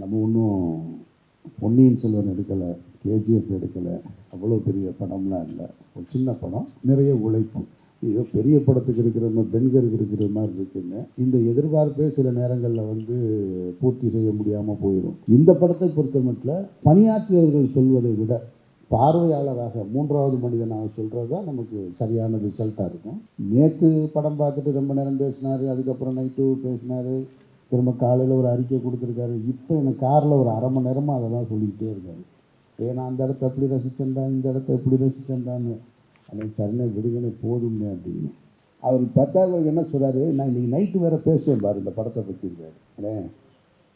நம்ம ஒன்றும் பொன்னியின் செல்வன் எடுக்கலை கேஜிஎஃப் எடுக்கலை அவ்வளோ பெரிய படம்லாம் இல்லை. ஒரு சின்ன படம் நிறைய உழைப்பு. ஏதோ பெரிய படத்துக்கு இருக்கிற மாதிரி பெண்களுக்கு இருக்கிற மாதிரி இருக்குன்னு. இந்த எதிர்பார்ப்பே சில நேரங்களில் வந்து பூர்த்தி செய்ய முடியாமல் போயிடும். இந்த படத்தை பொறுத்த மட்டும் பணியாற்றியவர்கள் சொல்வதை விட பார்வையாளராக மூன்றாவது மனிதனாக சொல்கிறது தான் நமக்கு சரியான ரிசல்ட்டாக இருக்கும். நேற்று படம் பார்த்துட்டு ரொம்ப நேரம் பேசினார் அதுக்கப்புறம் நைட்டு பேசினார். திரும்ப காலையில் ஒரு அறிக்கை கொடுத்துருக்காரு. இப்போ எனக்கு காரில் ஒரு அரை மணி நேரமாக அதை தான் சொல்லிக்கிட்டே இருக்காரு. ஏன்னா அந்த இடத்த எப்படி ரசிச்சேன்டா இந்த இடத்த எப்படி ரசிச்சேன்டான்னு அன்னைக்கு சரணை விடுங்கன்னு போதுமே அப்படின்னு. அவர் பத்தாவது என்ன சொல்கிறாரு நான் இன்றைக்கி நைட்டு வேற பேசுவேன் பாரு இந்த படத்தை பற்றி இருக்காரு. அண்ணே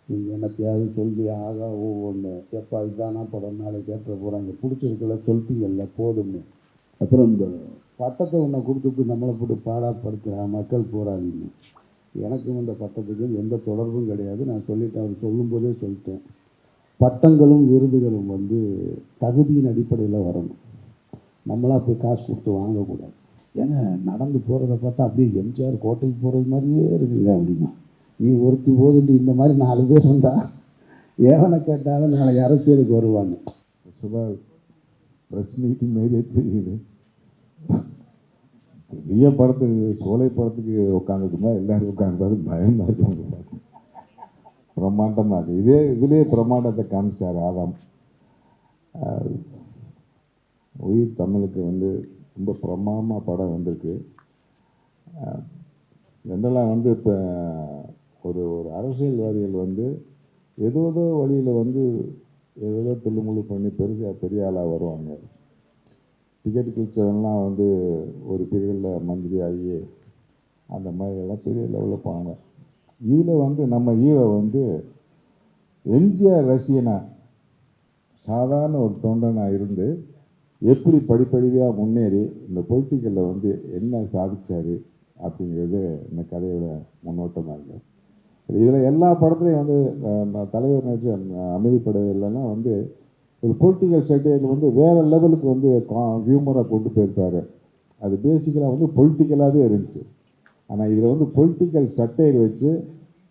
நீங்கள் என்னத்தையாவது சொல்லி ஆகா ஒவ்வொன்று ஒன்று எப்பா இதானா படம்? நாளைக்கு கேட்ட போகிறாங்க பிடிச்சிருக்கல சொல்லிட்டீங்கல்ல போதும்னு அப்புறம் இந்த பட்டத்தை ஒன்றை கொடுத்துட்டு நம்மளை போட்டு பாடாப்படுத்துகிறான் மக்கள் போராடின்னு. எனக்கும் அந்த பட்டத்துக்கும் எந்த தொடர்பும் கிடையாது. நான் சொல்லிட்டேன் அவர் சொல்லும்போதே சொல்லிட்டேன். பட்டங்களும் விருதுகளும் வந்து தகுதியின் அடிப்படையில் வரணும். நம்மளாக போய் காசு கொடுத்து வாங்கக்கூடாது. ஏங்க நடந்து போகிறத பார்த்தா அப்படியே எம்ஜிஆர் கோட்டைக்கு போகிறது மாதிரியே இருக்குங்க அப்படின்னா. நீ ஒருத்தி போதுண்டு இந்த மாதிரி நாலு பேர் இருந்தா ஏவனை கேட்டாலும் நாளைக்கு அரசியலுக்கு வருவாங்க. சுபா ப்ரெஸ் மீட்டிங் மாதிரியே தெரியுது பெரிய படத்துக்கு சோலை படத்துக்கு உட்காந்துக்குமா எல்லாரும் உட்காந்து பயமாக இருக்கு உங்களுக்கு இருக்குது இதே இதுலேயே பிரம்மாண்டத்தை காமிச்சார் ஆதாம். உயிர் தமிழுக்கு வந்து ரொம்ப பிரமாதமாக படம் வந்திருக்கு. ஜென்ரலாக வந்து இப்போ ஒரு ஒரு அரசியல்வாதிகள் வந்து ஏதோ ஏதோ வழியில் வந்து ஏதோ துள்ளுமுள்ளு பண்ணி பெருசாக பெரிய ஆளாக வருவாங்க. டிக்கெட் கிழிச்சவன்லாம் வந்து ஒரு பிரிவில் மந்திரி ஆகி அந்த மாதிரி எல்லாம் பெரிய லெவலில் போனாங்க. இதில் வந்து நம்ம ஈவை வந்து எம்ஜிஆர் ரசிகனா சாதாரண ஒரு தொண்டனாக இருந்து எப்படி படிப்படியாக முன்னேறி இந்த பொலிட்டிக்கலில் வந்து என்ன சாதித்தார் அப்படிங்கிறது இந்த கதையோட முன்னோட்டமாக இருக்குது இதில் எல்லா படத்துலையும் வந்து தலைவர் நடிச்ச அமைதிப்படையிலலாம் வந்து ஒரு பொலிட்டிக்கல் சட்டையில் வந்து வேறு லெவலுக்கு வந்து ஹியூமராக கொண்டு போயிருப்பார். அது பேசிக்கலாக வந்து பொலிட்டிக்கலாகவே இருந்துச்சு. ஆனால் இதில் வந்து பொலிட்டிக்கல் சட்டையில் வச்சு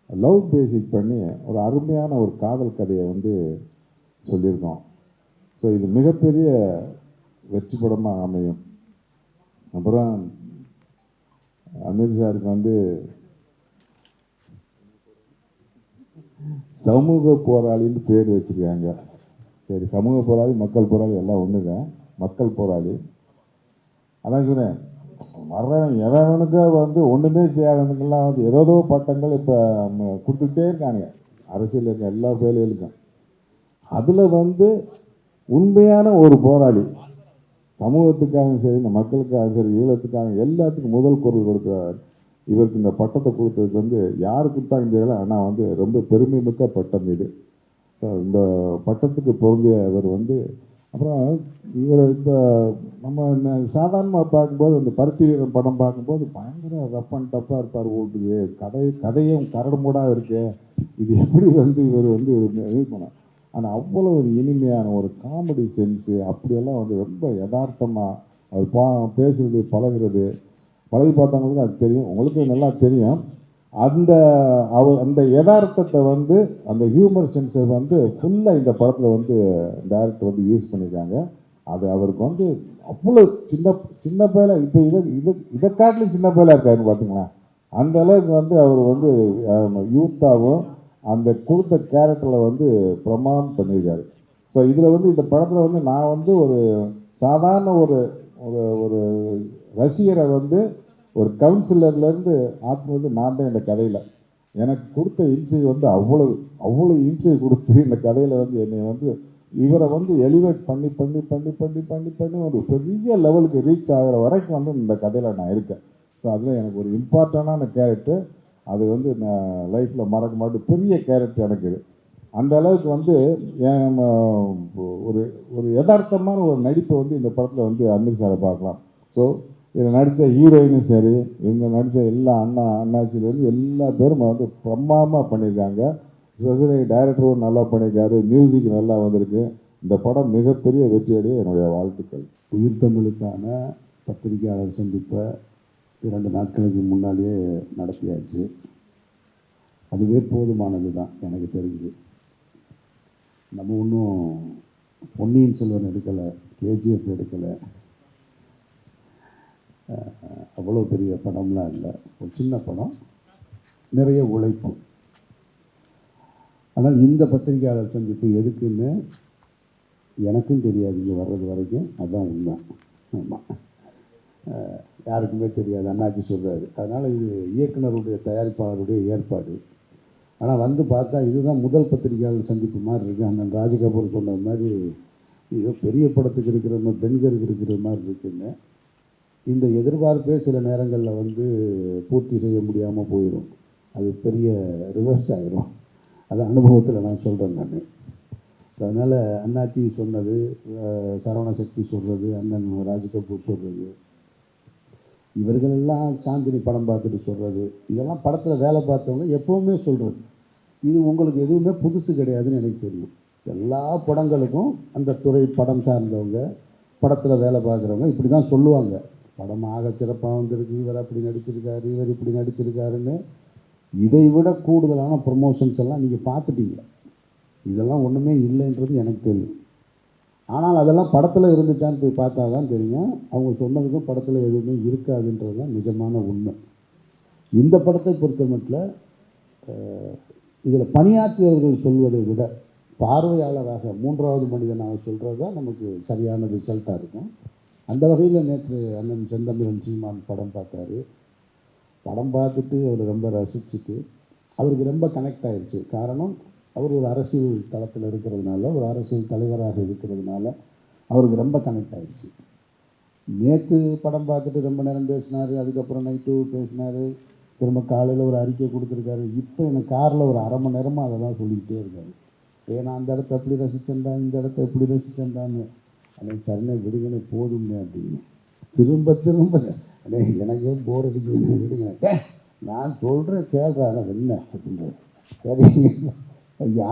லவ் பேசிக் பண்ணி ஒரு அருமையான ஒரு காதல் கதையை வந்து சொல்லியிருக்கோம். ஸோ இது மிகப்பெரிய வெற்றி படமாக அமையும். அப்புறம் அமீர் சாருக்கு வந்து சமூக போராளின்னு பேர் வச்சிருக்காங்க. சரி சமூக போராளி மக்கள் போராளி எல்லாம் ஒன்று தான் மக்கள் போராளி. அதான் சொன்னேன் வர்றவன் எவனுக்கு வந்து ஒன்றுமே செய்யாதவனுக்கெல்லாம் வந்து ஏதோ பட்டங்கள் இப்போ கொடுத்துக்கிட்டே இருக்கானுங்க. அரசியல் இருக்க எல்லா வேலைகளுக்கும். அதில் வந்து உண்மையான ஒரு போராளி சமூகத்துக்காகவும் சரி இந்த மக்களுக்காகவும் சரி ஈழத்துக்காக எல்லாத்துக்கும் முதல் குரல் கொடுக்குறார். இவருக்கு இந்த பட்டத்தை கொடுத்ததுக்கு வந்து யார் கொடுத்தாங்க தெரியல ஆனால் வந்து ரொம்ப பெருமை மிக்க பட்டம் இது. இந்த பட்டத்துக்கு பொருந்திய இவர் வந்து அப்புறம் இவர் இப்போ நம்ம சாதாரணமாக பார்க்கும்போது அந்த பருத்தி வீரன் படம் பார்க்கும்போது பயங்கர ரஃப் அண்ட் டஃப்பாக இருப்பார் ஓட்டுக்கு கதை கதையும் கரடுமுடாக இருக்கு. இது எப்படி வந்து இவர் வந்து இது பண்ண ஆனால் அவ்வளோ ஒரு இனிமையான ஒரு காமெடி சென்ஸு அப்படியெல்லாம் வந்து ரொம்ப யதார்த்தமாக அது பா பேசுறது பழகுறது. பழகி பார்த்தவங்களுக்கு அது தெரியும். உங்களுக்கு நல்லா தெரியும். அந்த அவர் அந்த யதார்த்தத்தை வந்து அந்த ஹியூமர் சென்ஸை வந்து ஃபுல்லாக இந்த படத்தில் வந்து டேரக்டர் வந்து யூஸ் பண்ணியிருக்காங்க அது அவருக்கு வந்து அவ்வளோ சின்ன சின்ன பையல இப்போ இதை இதை இதை காட்டிலும் சின்ன பையலாக இருக்காருன்னு பார்த்தீங்களா அந்த அளவுக்கு வந்து அவர் வந்து யூத்தாகவும் அந்த கொடுத்த கேரக்டரில் வந்து பிரமாணம் பண்ணியிருக்காரு ஸோ இதில் வந்து இந்த படத்தில் வந்து நான் வந்து ஒரு சாதாரண ஒரு ஒரு ரசிகரை வந்து ஒரு கவுன்சிலர்லேருந்து ஆத்ம வந்து நான் தான் இந்த கதையில். எனக்கு கொடுத்த இம்சை வந்து அவ்வளவு அவ்வளோ இம்சை கொடுத்து இந்த கதையில் வந்து என்னை வந்து இவரை வந்து எலிவேட் பண்ணி பண்ணி பண்ணி பண்ணி பண்ணி பண்ணி ஒரு பெரிய லெவலுக்கு ரீச் ஆகிற வரைக்கும் வந்து இந்த கதையில் நான் இருக்கேன். ஸோ அதில் எனக்கு ஒரு இம்பார்ட்டண்டான கேரக்டர் அது வந்து நான் லைஃப்பில் மறக்க மாட்டேன். பெரிய கேரக்டர் எனக்கு இது. அந்த அளவுக்கு வந்து ஏன் நம்ம ஒரு ஒரு யதார்த்தமான ஒரு நடிப்பை வந்து இந்த படத்தில் வந்து அமீர் சாரை பார்க்கலாம். ஸோ இதில் நடித்த ஹீரோயினும் சரி இவங்க நடித்த எல்லா அண்ணா அண்ணாச்சிலேருந்து எல்லா பேரும் வந்து பிரமாதமாக பண்ணியிருக்காங்க. ஸ்பெஷலி டைரக்டரும் நல்லா பண்ணியிருக்காரு மியூசிக் நல்லா வந்திருக்கு. இந்த படம் மிகப்பெரிய வெற்றியடைய என்னுடைய வாழ்த்துக்கள். உயிர் தமிழுக்கான பத்திரிகையாளர் சந்திப்பை இரண்டு நாட்களுக்கு முன்னாடியே நடத்தியாச்சு. அதுவே போதுமானது தான் எனக்கு தெரிஞ்சு. நம்ம ஒன்றும் பொன்னியின் செல்வன் எடுக்கலை கேஜிஎஃப் எடுக்கலை. அவ்வளோ பெரிய படம்லாம் இல்லை. ஒரு சின்ன படம். நிறைய உழைப்பு. ஆனால் இந்த பத்திரிகையாளர் சந்திப்பு எதுக்குன்னு எனக்கும் தெரியாது. இங்கே வர்றது வரைக்கும் அதுதான் உண்மை. ஆமாம் யாருக்குமே தெரியாது. அண்ணாச்சி சொல்கிறாரு அதனால் இது இயக்குனருடைய தயாரிப்பாளருடைய ஏற்பாடு. ஆனால் வந்து பார்த்தா இதுதான் முதல் பத்திரிகையாளர் சந்திப்பு மாதிரி இருக்குது அண்ணன் ராஜகபூர் சொன்ன மாதிரி இது பெரிய படத்துக்கு இருக்கிற மாதிரி பெண்களுக்கு இருக்கிற மாதிரி இருக்குன்னு. இந்த எதிர்பார்ப்பே சில நேரங்களில் வந்து பூர்த்தி செய்ய முடியாமல் போயிடும். அது பெரிய ரிவர்ஸ் ஆகிரும் அது அனுபவத்தில் நான் சொல்கிறேன் நான். அதனால் அண்ணாச்சி சொன்னது சரவண சக்தி சொல்கிறது அண்ணன் ராஜ்கபூர் சொல்கிறது இவர்களெல்லாம் சாந்தினி படம் பார்த்துட்டு சொல்கிறது இதெல்லாம் படத்தில் வேலை பார்த்தவங்க எப்போவுமே சொல்கிறது இது உங்களுக்கு எதுவுமே புதுசு கிடையாதுன்னு எனக்கு தெரியும். எல்லா படங்களுக்கும் அந்த துறை படம் சார்ந்தவங்க படத்தில் வேலை பார்க்குறவங்க இப்படி தான் சொல்லுவாங்க. படம் ஆக சிறப்பாக வந்திருக்கு. இவர் அப்படி நடிச்சிருக்காரு இவர் இப்படி நடிச்சிருக்காருன்னு இதை விட கூடுதலான ப்ரொமோஷன்ஸ் எல்லாம் நீங்கள் பார்த்துட்டீங்க. இதெல்லாம் ஒன்றுமே இல்லைன்றது எனக்கு தெரியும். ஆனால் அதெல்லாம் படத்தில் இருந்துச்சான்னு போய் பார்த்தா தான் தெரியும். அவங்க சொன்னதுக்கும் படத்தில் எதுவுமே இருக்காதுன்றது தான் நிஜமான உண்மை. இந்த படத்தை பொறுத்த மட்டும் இதில் பணியாற்றியவர்கள் சொல்வதை விட பார்வையாளராக மூன்றாவது மனிதனாக சொல்கிறது தான் நமக்கு சரியான ரிசல்ட்டாக இருக்கும். அந்த வகையில் நேற்று அண்ணன் செந்தமிழன் சீமான் படம் பார்த்தாரு. படம் பார்த்துட்டு அவர் ரொம்ப ரசிச்சுட்டு அவருக்கு ரொம்ப கனெக்ட் ஆயிடுச்சு காரணம் அவர் ஒரு அரசியல் தளத்தில் இருக்கிறதுனால ஒரு அரசியல் தலைவராக இருக்கிறதுனால அவருக்கு ரொம்ப கனெக்ட் ஆயிடுச்சு நேற்று படம் பார்த்துட்டு ரொம்ப நேரம் பேசினார் அதுக்கப்புறம் நைட்டு பேசினார் திரும்ப காலையில் ஒரு அறிக்கை கொடுத்துருக்காரு. இப்போ எனக்கு காரில் ஒரு அரை மணி நேரமாக அதை தான் சொல்லிக்கிட்டே இருக்காரு. ஏன்னா அந்த இடத்த எப்படி ரசிச்சேன்டா இந்த இடத்த எப்படி ரசிச்சேன்டான்னு அன்னைக்கு சரணை விடுங்கன்னு போதுங்க அப்படின்னு. திரும்ப திரும்ப அண்ணே எனக்கே போர் அடிக்குது விடுங்க நான் சொல்கிறேன் கேள்றா ஆனால் என்ன அப்படின்னு சரி.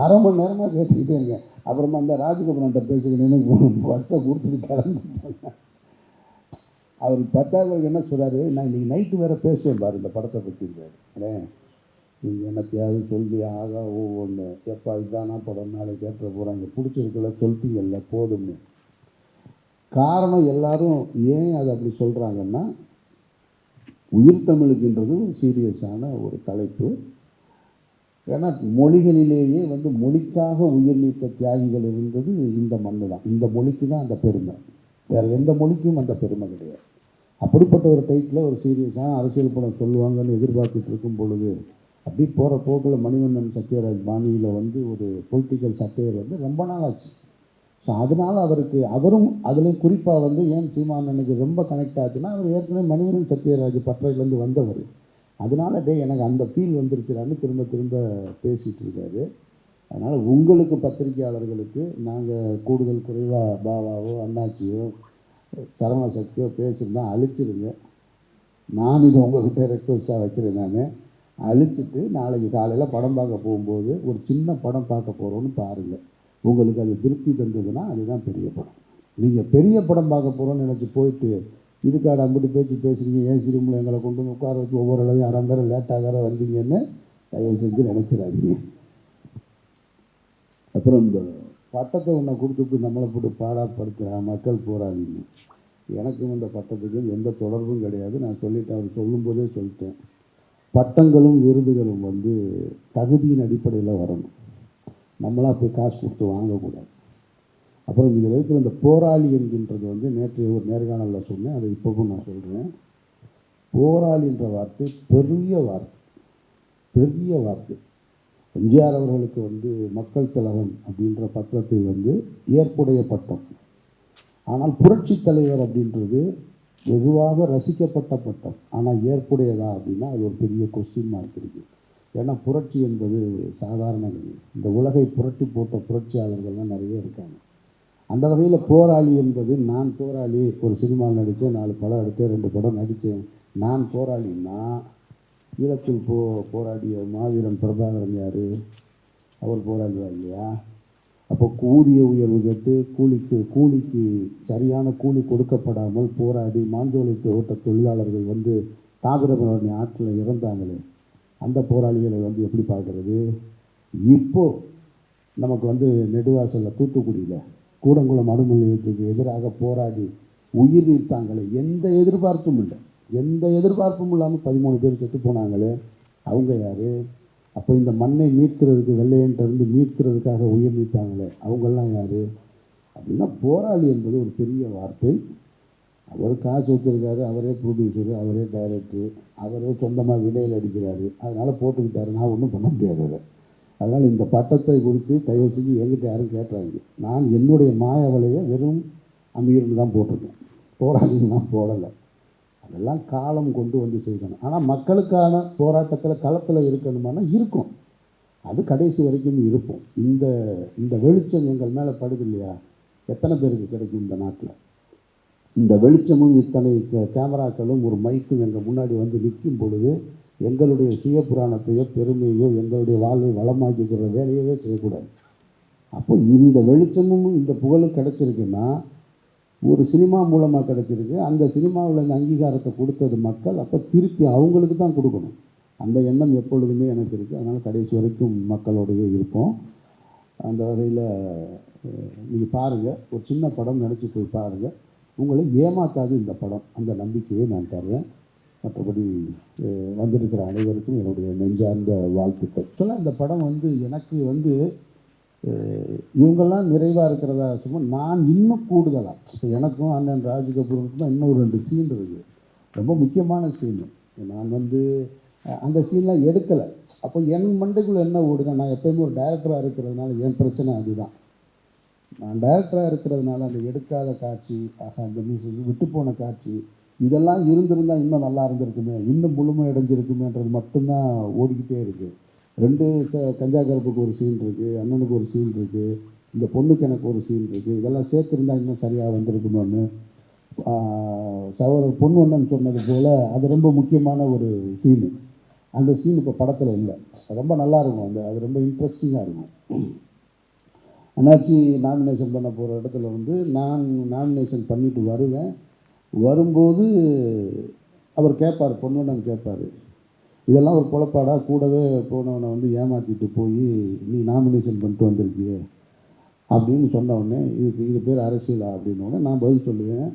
அரை மணி நேரமாக கேட்டுக்கிட்டே இருக்கேன். அப்புறமா அந்த ராஜகபுரன்ட்ட பேசிக்கிட்டேன்னு வருஷம் கொடுத்துட்டு கிளம்பிட்டாங்க அவர் பத்தாவது என்ன சொல்கிறாரு நான் இன்னைக்கு நைட்டு வேறு பேசுவேன் பாரு இந்த படத்தை பற்றி அண்ணே நீங்கள் என்னத்தையாவது சொல்லி ஆகா ஒவ்வொன்று எப்பா இதானா படம்? நாளைக்கு கேட்ட போகிறாங்க பிடிச்சிருக்குல்ல சொல்லிட்டீங்கல்ல போதும்னு. காரணம் எல்லாரும் ஏன் அதை அப்படி சொல்கிறாங்கன்னா உயிர் தமிழுக்குன்றது ஒரு சீரியஸான ஒரு தலைப்பு. ஏன்னா மொழிகளிலேயே வந்து மொழிக்காக உயிர் நீத்த தியாகிகள் இருந்தது இந்த மண்ணு தான். இந்த மொழிக்கு தான் அந்த பெருமை. வேறு எந்த மொழிக்கும் அந்த பெருமை கிடையாது. அப்படிப்பட்ட ஒரு டைட்டில் ஒரு சீரியஸான அரசியல் படம் சொல்லுவாங்கன்னு எதிர்பார்த்துட்டு இருக்கும் பொழுது அப்படி போகிற போக்கில் மணிவண்ணன் சத்யராஜ் பாணியில் வந்து ஒரு பொலிட்டிக்கல் சட்டையர் வந்து ரொம்ப நாள் ஆச்சு ஸோ அதனால் அவருக்கு அவரும் அதுலேயும் குறிப்பாக வந்து ஏன் சீமான் எனக்கு ரொம்ப கனெக்ட் ஆச்சுன்னா அவர் ஏற்கனவே மணிவரன் சத்யராஜ் பற்றையிலேருந்து வந்தவர். அதனால டே எனக்கு அந்த ஃபீல் வந்துருச்சுடான்னு திரும்ப திரும்ப பேசிகிட்டு இருக்காரு. அதனால் உங்களுக்கு பத்திரிகையாளர்களுக்கு நாங்கள் கூடுதல் குறைவாக பாபாவோ அண்ணாச்சியோ சரவண சக்தியோ பேசியிருந்தா அழிச்சிருங்க. நான் இதை உங்கள்கிட்ட ரெக்வஸ்ட்டாக வைக்கிறேன் நான். அழிச்சிட்டு நாளைக்கு காலையில் படம் பார்க்க போகும்போது ஒரு சின்ன படம் பார்க்க போகிறோன்னு பாருங்கள் உங்களுக்கு அது திருப்தி தந்ததுன்னா அதுதான் பெரிய படம். நீங்கள் பெரிய படம் பார்க்க போகிறோன்னு நினச்சி போயிட்டு இதுக்காக அம்பிட்டு பேச்சு பேசுகிறீங்க ஏசி ரூமில் எங்களை கொண்டு வந்து உட்கார வச்சு ஒவ்வொரு அளவையும் அரை மணி நேரம் லேட்டாக வேறு வந்தீங்கன்னு தயவு செஞ்சு நினச்சிடாதீங்க. அப்புறம் இந்த பட்டத்தை ஒன்றை கொடுத்துட்டு நம்மளை போட்டு பாடாப்படுத்துகிற மக்கள் போராடிங்க எனக்கும் இந்த பட்டத்துக்கும் எந்த தொடர்பும் கிடையாது. நான் சொல்லிட்டேன் அவர் சொல்லும்போதே சொல்லிட்டேன். பட்டங்களும் விருதுகளும் வந்து தகுதியின் அடிப்படையில் வரணும். நம்மளாக போய் காசு கொடுத்து வாங்கக்கூடாது. அப்புறம் இதில் இருக்கிற இந்த போராளி என்கின்றது வந்து நேற்று ஒரு நேர்காணலில் சொன்னேன் அதை இப்போவும் நான் சொல்கிறேன் போராளின்ற வார்த்தை பெரிய வார்த்தை பெரிய வார்த்தை. எம்ஜிஆர் அவர்களுக்கு வந்து மக்கள் திலகம் அப்படின்ற பத்திரத்தை வந்து ஏற்புடைய பட்டம். ஆனால் புரட்சி தலைவர் அப்படின்றது வெகுவாக ரசிக்கப்பட்ட பட்டம். ஆனால் ஏற்புடையதா அப்படின்னா அது ஒரு பெரிய கொஸ்டின் மார்க் இருக்குது ஏன்னா புரட்சி என்பது சாதாரண இந்த உலகை புரட்டி போட்ட புரட்சியாளர்கள்லாம் நிறைய இருக்காங்க. அந்த வகையில் போராளி என்பது நான் போராளி. ஒரு சினிமாவில் நடித்தேன் நாலு படம் எடுத்தேன் ரெண்டு படம் நடித்தேன். நான் போராளின்னா ஈழத்தில் போ போராடிய மாவீரன் பிரபாகரன் யார்? அவர் போராளியா இல்லையா? அப்போ ஊதிய உயர்வு கேட்டு கூலிக்கு கூலிக்கு சரியான கூலி கொடுக்கப்படாமல் போராடி மாஞ்சோலை தோட்ட தொழிலாளர்கள் வந்து தாமிரபரணி ஆற்றில் இறந்தாங்களே. அந்த போராளிகளை வந்து எப்படி பார்க்குறது? இப்போ நமக்கு வந்து நெடுவாசலில் தூத்துக்குடியில் கூடங்குளம் அணுமின் நிலையத்துக்கு எதிராக போராடி உயிர் நீத்தாங்களே எந்த எதிர்பார்ப்பும் இல்லை. எந்த எதிர்பார்ப்பும் இல்லாமல் பதிமூணு பேர் செத்து போனாங்களே அவங்க யார்? அப்போ இந்த மண்ணை மீட்கிறதுக்கு வெள்ளையன்ட்ட இருந்து மீட்கிறதுக்காக உயிர் நீத்தாங்களே அவங்கெல்லாம் யார்? அப்படின்னா போராளி என்பது ஒரு பெரிய வார்த்தை. அவர் காசு வச்சுருக்காரு அவரே ப்ரொடியூசரு அவரே டைரக்டரு அவரே சொந்தமாக விடையில் அடிக்கிறாரு. அதனால் போட்டுக்கிட்டாரு. நான் ஒன்றும் பண்ண முடியாது அதை. அதனால் இந்த பட்டத்தை கொடுத்து தயவு செஞ்சு என்கிட்ட யாரும் கேட்டாங்க நான் என்னுடைய மாய வலையை வெறும் அமீர்னு தான் போட்டிருக்கேன். போராளின்னு நான் போடலை. அதெல்லாம் காலம் கொண்டு வந்து செய்யணும் ஆனால் மக்களுக்கான போராட்டத்தில் களத்தில் இருக்கணுமானா இருக்கும். அது கடைசி வரைக்கும் இருப்போம். இந்த இந்த வெளிச்சம் எங்கள் மேலே படுது இல்லையா? எத்தனை பேருக்கு கிடைக்கும் இந்த நாட்டில்? இந்த வெளிச்சமும் இத்தனை கே- கேமராக்களும் ஒரு மைக்கும் எங்கள் முன்னாடி வந்து நிற்கும் பொழுது எங்களுடைய சுய புராணத்தையோ பெருமையோ எங்களுடைய வாழ்வை வளமாக்கிக்கிற வேலையவே செய்யக்கூடாது. அப்போ இந்த வெளிச்சமும் இந்த புகழும் கிடச்சிருக்குன்னா ஒரு சினிமா மூலமாக கிடச்சிருக்கு. அந்த சினிமாவில் இந்த அங்கீகாரத்தை கொடுத்தது மக்கள் அப்போ திருப்பி அவங்களுக்கு தான் கொடுக்கணும். அந்த எண்ணம் எப்பொழுதுமே எனக்கு இருக்குது அதனால் கடைசி வரைக்கும் மக்களோடைய இருப்போம். அந்த வகையில் நீங்கள் பாருங்கள் ஒரு சின்ன படம் நினச்சி போய் பாருங்கள் உங்களை ஏமாற்றாது இந்த படம். அந்த நம்பிக்கையை நான் தர்றேன். மற்றபடி வந்திருக்கிற அனைவருக்கும் என்னுடைய நெஞ்சார்ந்த வாழ்த்துக்கள். சொல்ல இந்த படம் வந்து எனக்கு வந்து இவங்கெல்லாம் நிறைவாக இருக்கிறதா சும்மா நான் இன்னும் கூடுதலாக இப்போ எனக்கும் அண்ணன் ராஜ் கபூருக்கும் தான் இன்னும் ஒரு ரெண்டு சீன் இருக்குது ரொம்ப முக்கியமான சீனு நான் வந்து அந்த சீன்லாம் எடுக்கலை. அப்போ என் மண்டைக்குள்ளே என்ன ஓடுதான் நான் எப்பயுமே ஒரு டைரக்டராக இருக்கிறதுனால என் பிரச்சனை அதுதான். நான் டைரக்டராக இருக்கிறதுனால அந்த எடுக்காத காட்சி ஆக அந்த மியூசிக் விட்டு போன காட்சி இதெல்லாம் இருந்திருந்தால் இன்னும் நல்லா இருந்திருக்குமே இன்னும் முழுமை அடைஞ்சிருக்குமேன்றது மட்டும்தான் ஓடிக்கிட்டே இருக்குது ரெண்டு ச கஞ்சா கருப்புக்கு ஒரு சீன் இருக்குது அண்ணனுக்கு ஒரு சீன் இருக்குது இந்த பொண்ணுக்கு எனக்கு ஒரு சீன் இருக்குது இதெல்லாம் சேர்த்துருந்தா இன்னும் சரியாக வந்திருக்குமோன்னு சகோதரர் பொண்ணு ஒன்றுன்னு சொன்னது போல் அது ரொம்ப முக்கியமான ஒரு சீனு அந்த சீன் இப்போ படத்தில் இல்லை. ரொம்ப நல்லா இருக்கும். அந்த அது ரொம்ப இன்ட்ரெஸ்டிங்காக இருக்கும். அண்ணாச்சி நாமினேஷன் பண்ண போகிற இடத்துல வந்து நான் நாமினேஷன் பண்ணிட்டு வருவேன். வரும்போது அவர் கேட்பார் பொன்வண்ணன் கேட்பார் இதெல்லாம் ஒரு குழப்பாடாக கூடவே போனவனை வந்து ஏமாற்றிட்டு போய் நீ நாமினேஷன் பண்ணிட்டு வந்திருக்கியே அப்படின்னு சொன்னவுடனே இதுக்கு இது பேர் அரசியலா? அப்படின்ன நான் பதில் சொல்லுவேன்.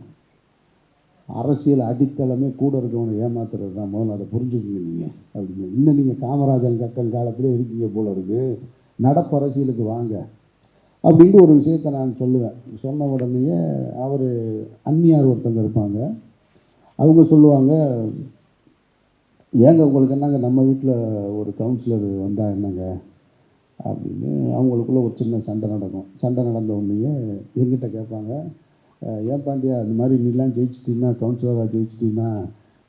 அரசியல் அடித்தளமே கூட இருக்கவனை ஏமாத்துறது தான். முதல்ல அதை புரிஞ்சுக்கங்க நீங்கள் அப்படின்னு இன்னும் நீங்கள் காமராஜன் கக்கன் காலத்திலே இருக்கீங்க போல இருக்குது நடப்பு அரசியலுக்கு வாங்க. அப்படின்ட்டு ஒரு விஷயத்தை நான் சொல்லுவேன். சொன்ன உடனேயே அவர் அந்நியார் ஒருத்தங்க இருப்பாங்க. அவங்க சொல்லுவாங்க ஏங்க உங்களுக்கு என்னங்க நம்ம வீட்டில் ஒரு கவுன்சிலர் வந்தால் என்னங்க? அப்படின்னு அவங்களுக்குள்ள ஒரு சின்ன சண்டை நடக்கும். சண்டை நடந்த உடனேயே எங்கிட்ட கேட்பாங்க ஏன் பாண்டியா இந்த மாதிரி நீலாம் ஜெயிச்சிட்டீங்கன்னா கவுன்சிலராக ஜெயிச்சிட்டீங்கன்னா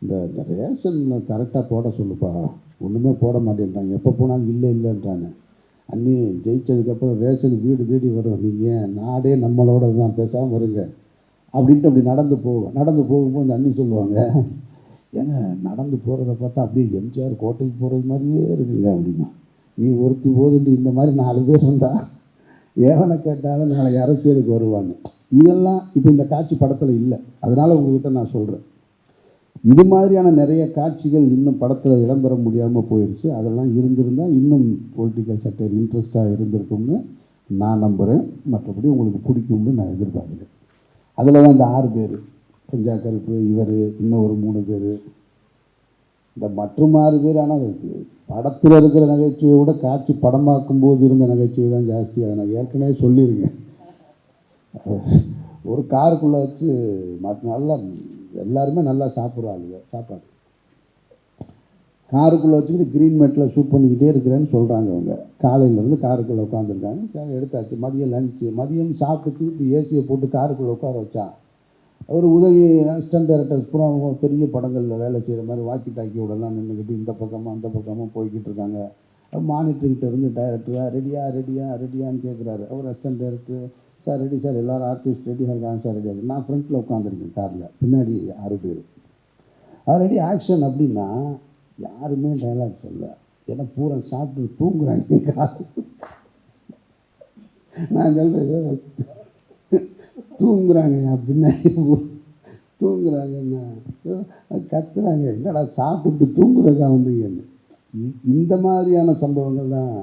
இந்த இந்த ரேஷன் கரெக்டாக போட சொல்லுப்பா. ஒன்றுமே போட மாட்டேன்றாங்க. எப்போ போனாலும் இல்லை இல்லைன்றாங்க. அண்ணி ஜெயிச்சதுக்கப்புறம் ரேஷன் வீடு தேடி வரும் நீங்கள் நாடே நம்மளோட தான் பேசாமல் வருங்க அப்படின்ட்டு அப்படி நடந்து போவோம் நடந்து போகும்போது அந்த அண்ணி சொல்லுவாங்க ஏங்க நடந்து போகிறத பார்த்தா அப்படியே எம்ஜிஆர் கோட்டைக்கு போகிறது மாதிரியே இருக்குங்க அப்படின்னா. நீ ஒருத்தி போதுண்டி இந்த மாதிரி நாலு பேர் வந்தால் ஏவனை கேட்டாலும் நாளை அரசியலுக்கு வருவாங்க. இதெல்லாம் இப்போ இந்த காட்சி படத்தில் இல்லை. அதனால் உங்ககிட்ட நான் சொல்கிறேன் இது மாதிரியான நிறைய காட்சிகள் இன்னும் படத்தில் இடம்பெற முடியாமல் போயிடுச்சு அதெல்லாம் இருந்திருந்தால் இன்னும் பொலிட்டிக்கல் செக்டர் இன்ட்ரெஸ்டாக இருந்திருக்கும்னு நான் நம்புகிறேன் மற்றபடி உங்களுக்கு பிடிக்கும்னு நான் எதிர்பார்க்குறேன். அதில் தான் இந்த ஆறு பேர். கொஞ்சா கருப்பு இவர் இன்னும் ஒரு மூணு பேர். இந்த மற்றும் ஆறு பேர். ஆனால் படத்தில் இருக்கிற நகைச்சுவையை விட காட்சி படமாக்கும் போது இருந்த நகைச்சுவை தான் ஜாஸ்தி அதை நான் ஏற்கனவே சொல்லியிருக்கேன். ஒரு காருக்குள்ளே வச்சு மற்ற நல்லா எல்லாருமே நல்லா சாப்பிட்றாளுங்க சாப்பாடு. காருக்குள்ளே வச்சுக்கிட்டு க்ரீன் மேட்டில் ஷூட் பண்ணிக்கிட்டே இருக்கிறேன்னு சொல்கிறாங்க அவங்க காலையிலேருந்து காருக்குள்ளே உட்காந்துருக்காங்க சரி எடுத்தாச்சு. மதியம் லஞ்சு மதியம் சாப்பிட்டு திருப்பி ஏசியை போட்டு காருக்குள்ளே உட்கார வச்சா அவர் உதவி அசிஸ்டன்ட் டைரக்டர்ஸ் பூரா பெரிய படங்களில் வேலை செய்கிற மாதிரி வாக்கி டாக்கியோடலாம் நின்றுக்கிட்டு இந்த பக்கமாக அந்த பக்கமாக போய்கிட்டு இருக்காங்க. மானிட்டர்கிட்ட இருந்து டைரக்டராக ரெடியா ரெடியா ரெடியான்னு கேட்குறாரு அவர் assistant director sir ready sir. எல்லோரும் ஆர்டிஸ்ட் ரெடியாக இருக்காங்க சார் ரெடியாக நான் ஃப்ரண்ட்டில் உட்காந்துருக்கேன் காரில் பின்னாடி ஆறு பேர். ஆல்ரெடி ஆக்ஷன் அப்படின்னா யாருமே டைலாக் சொல்ல. ஏன்னா பூரா சாப்பிட்டு தூங்குறாங்க நான் சொல்கிறேன் தூங்குறாங்க பின்னாடி பூரா தூங்குறாங்கன்னா கத்துறாங்க. என்னடா சாப்பிட்டு தூங்குறதா வந்தீங்கன்னு. இ- இந்த மாதிரியான சம்பவங்கள் தான்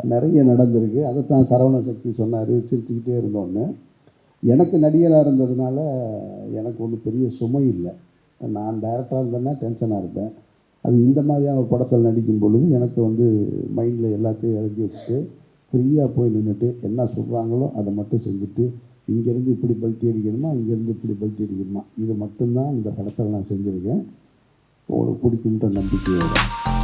நிறைய நடந்திருக்கு. அதைத்தான் சரவண சக்தி சொன்னார். சிரிச்சுக்கிட்டே இருந்தோன்னு. எனக்கு நடிகராக இருந்ததுனால எனக்கு ஒன்றும் பெரிய சுமை இல்லை. நான் டைரக்டராக இருந்தேன்னா டென்ஷனாக இருப்பேன். அது இந்த மாதிரியான ஒரு படத்தில் நடிக்கும் பொழுது எனக்கு வந்து மைண்டில் எல்லாத்தையும் இறக்கி வச்சுட்டு ஃப்ரீயாக போய் நின்றுட்டு என்ன சொல்கிறாங்களோ அதை மட்டும் செஞ்சுட்டு இங்கேருந்து இப்படி பல்ட்டி அடிக்கணுமா இங்கேருந்து இப்படி பல்ட்டி அடிக்கணுமா இது மட்டும்தான் இந்த படத்தில் நான் செஞ்சுருக்கேன். உங்களுக்கு பிடிக்குன்ற நம்பிக்கையோட.